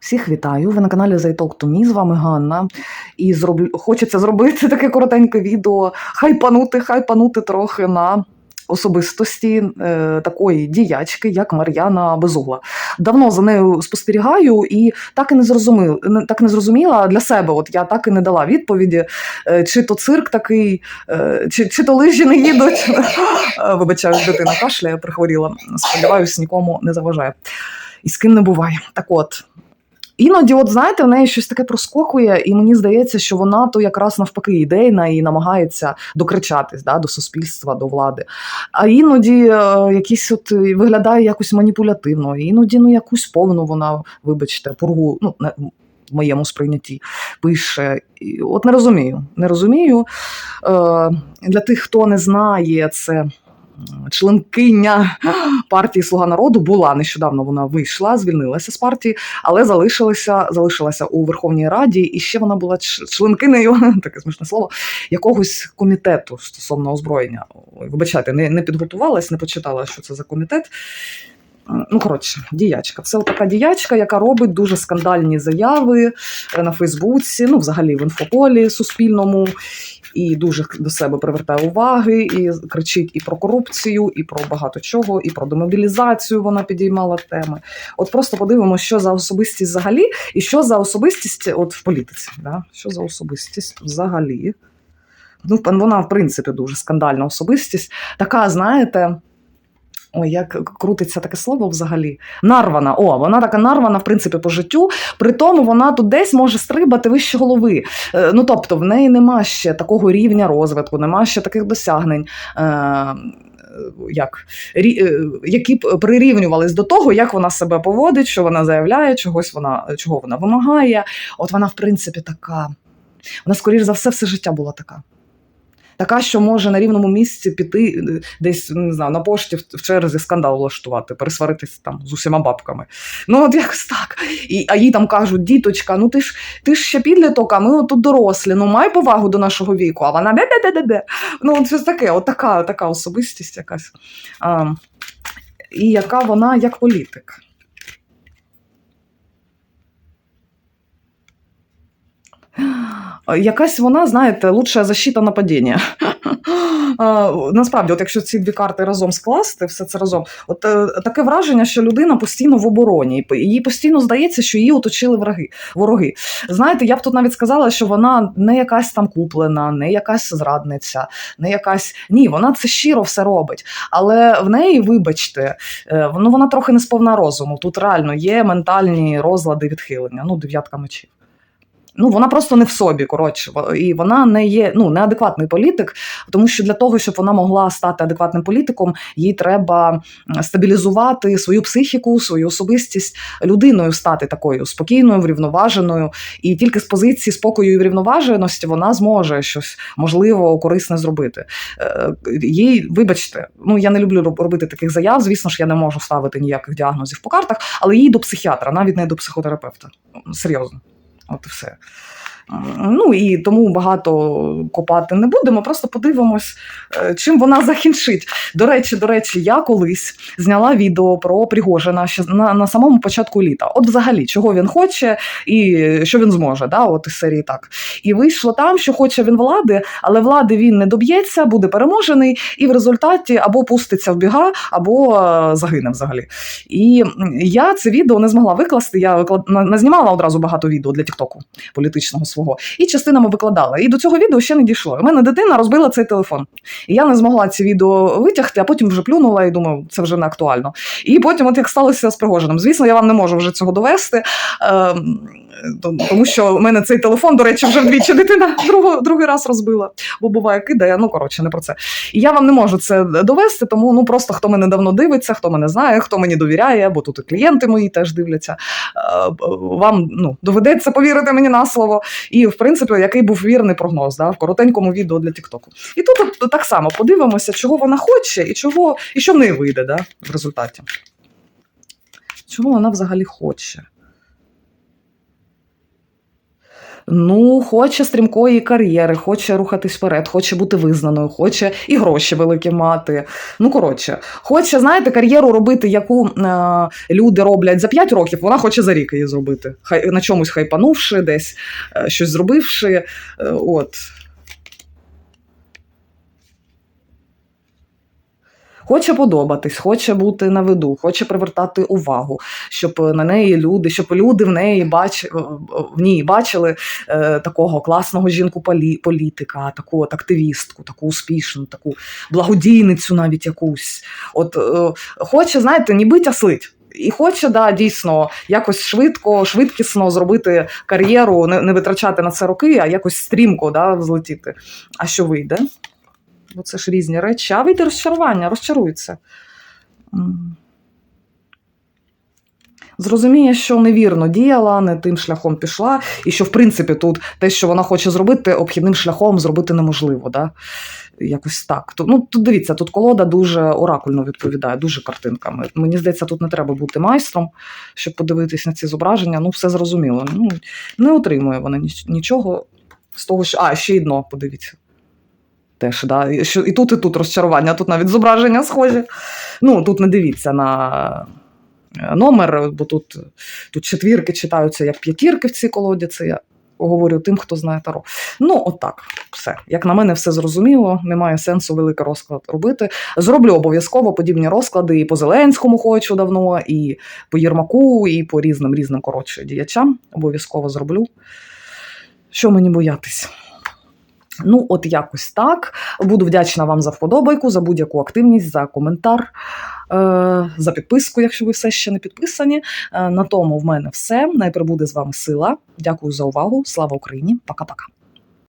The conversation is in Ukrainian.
Всіх вітаю! Ви на каналі to Me, з вами Ганна. І зроблю... хочеться зробити таке коротеньке відео, хайпанути, хайпанути трохи на особистості е, такої діячки, як Мар'яна Безугла. Давно за нею спостерігаю і так і не зрозуміла, так не зрозуміла для себе. От я так і не дала відповіді, е, чи то цирк такий, е, чи, чи то лижі не їдуть. Е, Вибачаю, дитина кашляє, прихворіла. Сподіваюсь, нікому не заважає. І з ким не буває. Так от. Іноді, от знаєте, в неї щось таке проскокує, і мені здається, що вона то якраз навпаки ідейна і намагається докричатись да, до суспільства, до влади. А іноді е, якісь от е, виглядає якось маніпулятивно, іноді ну якусь повну вона, вибачте, пургу, ну в моєму сприйнятті пише. От не розумію. Не розумію. Е, Для тих, хто не знає, це членкиня партії Слуга народу була нещодавно. Вона вийшла, звільнилася з партії, але залишилася, залишилася у Верховній Раді, і ще вона була членкинею, таке смішне слово, якогось комітету стосовно озброєння. Вибачайте, не, не підготувалась, не почитала, що це за комітет. Ну, коротше, діячка. Це така діячка, яка робить дуже скандальні заяви е, на Фейсбуці, ну, взагалі в інфополі суспільному, і дуже до себе привертає уваги, і кричить і про корупцію, і про багато чого, і про демобілізацію вона підіймала теми. От просто подивимося, що за особистість взагалі, і що за особистість от в політиці. Да? Що за особистість взагалі? Ну, вона, в принципі, дуже скандальна особистість. Така, знаєте. Ой, як крутиться таке слово взагалі. Нарвана. О, вона така нарвана, в принципі, по життю. При тому вона тут десь може стрибати вище голови. Е, ну, тобто, в неї нема ще такого рівня розвитку, нема ще таких досягнень. Е, як, е, які прирівнювались до того, як вона себе поводить, що вона заявляє, чогось вона, чого вона вимагає. От вона, в принципі, така. Вона, скоріш за все, все життя була така. Така, що може на рівному місці піти е, десь не знаю, на пошті в черзі скандал влаштувати, пересваритись там з усіма бабками. Ну, от якось так. І, а їй там кажуть, діточка, ну ти ж ти ж ще підліток, а ми тут дорослі, ну май повагу до нашого віку, а вона де-де-де-де-де. Ну, от щось таке, от така, така особистість якась. А, і яка вона як політик. Якась вона, знаєте, лучша защита нападіння. Насправді, от якщо ці дві карти разом скласти, все це разом, от е, таке враження, що людина постійно в обороні, і їй постійно здається, що її оточили враги, вороги. Знаєте, я б тут навіть сказала, що вона не якась там куплена, не якась зрадниця, не якась. Ні, вона це щиро все робить. Але в неї, вибачте, е, ну вона трохи не сповна розуму. Тут реально є ментальні розлади відхилення. Ну, дев'ятка мечів. Ну, вона просто не в собі, коротше, і вона не є ну, неадекватний політик, тому що для того, щоб вона могла стати адекватним політиком, їй треба стабілізувати свою психіку, свою особистість, людиною стати такою спокійною, врівноваженою. І тільки з позиції спокою і врівноваженості вона зможе щось можливо корисне зробити. Е, Їй, вибачте, ну я не люблю робити таких заяв. Звісно ж, я не можу ставити ніяких діагнозів по картах, але їй до психіатра, навіть не до психотерапевта. Серйозно. От і все. Ну і тому багато копати не будемо, просто подивимось, е, чим вона закінчить. До речі, до речі, я колись зняла відео про Пригожина на, на самому початку літа. От взагалі, чого він хоче і що він зможе, да, от із серії так. І вийшло там, що хоче він влади, але влади він не доб'ється, буде переможений, і в результаті або пуститься в біга, або е, загине взагалі. І я це відео не змогла викласти. Я виклад... на- назнімала одразу багато відео для Тіктоку політичного свого, і частинами викладала. І до цього відео ще не дійшло. У мене дитина розбила цей телефон. І я не змогла ці відео витягти, а потім вже плюнула і думаю, це вже не актуально. І потім, от як сталося з Пригожином. Звісно, я вам не можу вже цього довести. То- тому що в мене цей телефон, до речі, вже вдвічі дитина другий, другий раз розбила, бо буває кидає. Ну коротше, не про це. І я вам не можу це довести, тому ну просто хто мене давно дивиться, хто мене знає, хто мені довіряє, бо тут і клієнти мої теж дивляться. е, Вам ну доведеться повірити мені на слово. І в принципі, який був вірний прогноз да, в коротенькому відео для Тіктоку. І тут так само подивимося, чого вона хоче, і чого, і що в неї вийде да, в результаті. Чого вона взагалі хоче? Ну, хоче стрімкої кар'єри, хоче рухатись вперед, хоче бути визнаною, хоче і гроші великі мати. Ну, коротше, хоче, знаєте, кар'єру робити, яку е, люди роблять за 5 років, вона хоче за рік її зробити. Хай на чомусь хайпанувши, десь е, щось зробивши. Е, от. Хоче подобатись, хоче бути на виду, хоче привертати увагу, щоб на неї люди, щоб люди в неї бач, в ній бачили е, такого класного жінку політика, таку от активістку, таку успішну, таку благодійницю, навіть якусь. От е, хоче, знаєте, ніби тяслить. І хоче, да, дійсно, якось швидко, швидкісно зробити кар'єру, не, не витрачати на це роки, а якось стрімко да, взлетіти. А що вийде? Бо це ж різні речі. А вийде розчарування, розчарується. Зрозуміє, що невірно діяла, не тим шляхом пішла, і що, в принципі, тут те, що вона хоче зробити, обхідним шляхом зробити неможливо. Да? Якось так. Тут, ну, тут дивіться, тут колода дуже оракульно відповідає, дуже картинками. Мені здається, тут не треба бути майстром, щоб подивитись на ці зображення. Ну, все зрозуміло. Ну, не отримує вона нічого з того, що. А, ще й дно, подивіться. Теж, да. Що, і тут, і тут розчарування, тут навіть зображення схожі. Ну, тут не дивіться на е, номер, бо тут, тут четвірки читаються як п'ятірки в цій колоді. Це я говорю тим, хто знає таро. Ну, отак, все. Як на мене, все зрозуміло, немає сенсу великий розклад робити. Зроблю обов'язково подібні розклади і по Зеленському хочу давно, і по Єрмаку, і по різним різним коротше діячам. Обов'язково зроблю. Що мені боятись? Ну, от якось так. Буду вдячна вам за вподобайку, за будь-яку активність, за коментар, е, за підписку, якщо ви все ще не підписані. Е, на тому в мене все. Найприбуде з вами сила. Дякую за увагу. Слава Україні! Пока-пока.